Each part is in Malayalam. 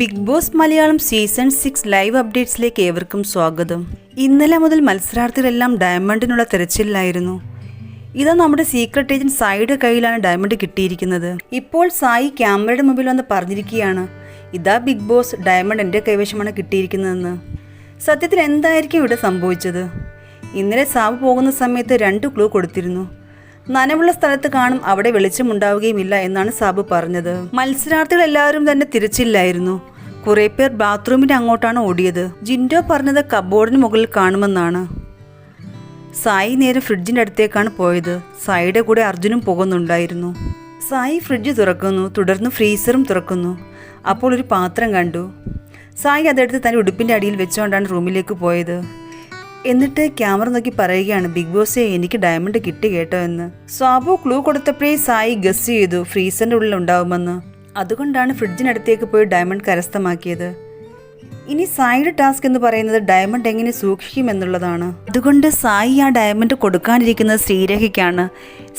Bigg Boss Malayalam season six live അപ്ഡേറ്റ്സിലേക്ക് ഏവർക്കും സ്വാഗതം. ഇന്നലെ മുതൽ മത്സരാർത്ഥികളെല്ലാം ഡയമണ്ടിനുള്ള തിരച്ചിലായിരുന്നു ഇതാ നമ്മുടെ സീക്രട്ട് ഏജന്റ് സായിയുടെ കയ്യിലാണ് ഡയമണ്ട് കിട്ടിയിരിക്കുന്നത്. ഇപ്പോൾ സായി ക്യാമറയുടെ മുമ്പിൽ വന്ന് പറഞ്ഞിരിക്കുകയാണ് ഇതാ ബിഗ് ബോസ് ഡയമണ്ട് എന്റെ കൈവശമാണ് കിട്ടിയിരിക്കുന്നതെന്ന്. സത്യത്തിൽ എന്തായിരിക്കും ഇവിടെ സംഭവിച്ചത്? ഇന്നലെ സാവ് പോകുന്ന സമയത്ത് രണ്ട് ക്ലൂ കൊടുത്തിരുന്നു. നനവുള്ള സ്ഥലത്ത് കാണും അവിടെ വെളിച്ചമുണ്ടാവുകയുമില്ല എന്നാണ് സാബ് പറഞ്ഞത്. മത്സരാർത്ഥികൾ എല്ലാവരും തന്നെ തിരിച്ചില്ലായിരുന്നു. കുറെ പേർ ബാത്റൂമിന്റെ അങ്ങോട്ടാണ് ഓടിയത്. ജിൻഡോ പറഞ്ഞത് കബോർഡിന് മുകളിൽ കാണുമെന്നാണ്. സായി നേരെ ഫ്രിഡ്ജിന്റെ അടുത്തേക്കാണ് പോയത്. സായിയുടെ കൂടെ അർജുനും പോകുന്നുണ്ടായിരുന്നു. സായി ഫ്രിഡ്ജ് തുറക്കുന്നു. തുടർന്ന് ഫ്രീസറും തുറക്കുന്നു. അപ്പോൾ ഒരു പാത്രം കണ്ടു. സായി അതെടുത്ത് തന്റെ ഉടുപ്പിന്റെ അടിയിൽ വെച്ചുകൊണ്ടാണ് റൂമിലേക്ക് പോയത്. എന്നിട്ട് ക്യാമറ നോക്കി പറയുകയാണ് ബിഗ് ബോസേ എനിക്ക് ഡയമണ്ട് കിട്ടി കേട്ടോ എന്ന്. സ്വാബു ക്ലൂ കൊടുത്തപ്പോഴേ സായി ഗസ് ചെയ്തു ഫ്രീസറിന്റെ ഉള്ളിൽ ഉണ്ടാവുമെന്ന്. അതുകൊണ്ടാണ് ഫ്രിഡ്ജിനടുത്തേക്ക് പോയി ഡയമണ്ട് കരസ്ഥമാക്കിയത്. ഇനി സായിയുടെ ടാസ്ക് എന്ന് പറയുന്നത് ഡയമണ്ട് എങ്ങനെ സൂക്ഷിക്കും എന്നുള്ളതാണ്. അതുകൊണ്ട് സായി ആ ഡയമണ്ട് കൊടുക്കാനിരിക്കുന്നത് ശ്രീരേഖയ്ക്കാണ്.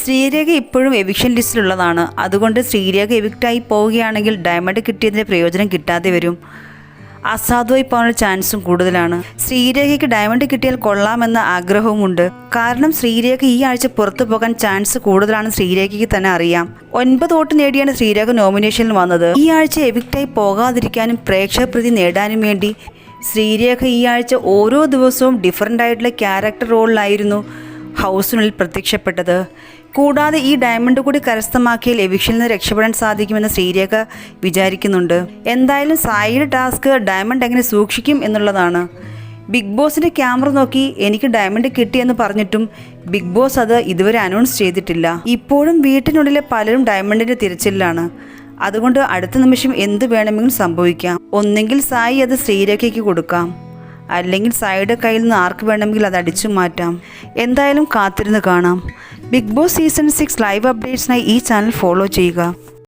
ശ്രീരേഖ ഇപ്പോഴും എവിക്ഷൻ ലിസ്റ്റിലുള്ളതാണ് അതുകൊണ്ട് ശ്രീരേഖ എവിക്റ്റായി പോവുകയാണെങ്കിൽ ഡയമണ്ട് കിട്ടിയതിന്റെ പ്രയോജനം കിട്ടാതെ വരും. അസാധുവായി പോകാനുള്ള ചാൻസും കൂടുതലാണ്. ശ്രീരേഖയ്ക്ക് ഡയമണ്ട് കിട്ടിയാൽ കൊള്ളാമെന്ന ആഗ്രഹവുമുണ്ട്. കാരണം ശ്രീരേഖ ഈ ആഴ്ച പുറത്തു പോകാൻ ചാൻസ് കൂടുതലാണ് ശ്രീരേഖയ്ക്ക് തന്നെ അറിയാം. ഒൻപത് വോട്ട് നേടിയാണ് ശ്രീരേഖ നോമിനേഷനിൽ വന്നത്. ഈ ആഴ്ച എവിക്റ്റായി പോകാതിരിക്കാനും പ്രേക്ഷക പ്രതി നേടാനും വേണ്ടി ശ്രീരേഖ ഈ ആഴ്ച ഓരോ ദിവസവും ഡിഫറന്റ് ആയിട്ടുള്ള ക്യാരക്ടർ റോളിലായിരുന്നു ഹൗസിനുള്ളിൽ പ്രത്യക്ഷപ്പെട്ടത്. കൂടാതെ ഈ ഡയമണ്ട് കൂടി കരസ്ഥമാക്കിയാൽ എവിക്ഷനിൽ നിന്ന് രക്ഷപ്പെടാൻ സാധിക്കുമെന്ന് ശ്രീരേഖ വിചാരിക്കുന്നുണ്ട്. എന്തായാലും സായിയുടെ ടാസ്ക് ഡയമണ്ട് എങ്ങനെ സൂക്ഷിക്കും എന്നുള്ളതാണ്. ബിഗ് ബോസിന്റെ ക്യാമറ നോക്കി എനിക്ക് ഡയമണ്ട് കിട്ടിയെന്ന് പറഞ്ഞിട്ടും ബിഗ് ബോസ് അത് ഇതുവരെ അനൗൺസ് ചെയ്തിട്ടില്ല. ഇപ്പോഴും വീട്ടിനുള്ളിലെ പലരും ഡയമണ്ടിന്റെ തിരച്ചിലാണ് അതുകൊണ്ട് അടുത്ത നിമിഷം എന്ത് വേണമെങ്കിലും സംഭവിക്കാം. ഒന്നെങ്കിൽ സായി അത് ശ്രീരേഖയ്ക്ക് കൊടുക്കാം. അല്ലെങ്കിൽ സൈഡ് കയ്യിൽ നിന്ന് ആർക്ക് വേണമെങ്കിൽ അത് അടിച്ചു മാറ്റാം. എന്തായാലും കാത്തിരുന്ന് കാണാം. Bigg Boss season six live അപ്ഡേറ്റ്സിനായി ഈ ചാനൽ ഫോളോ ചെയ്യുക.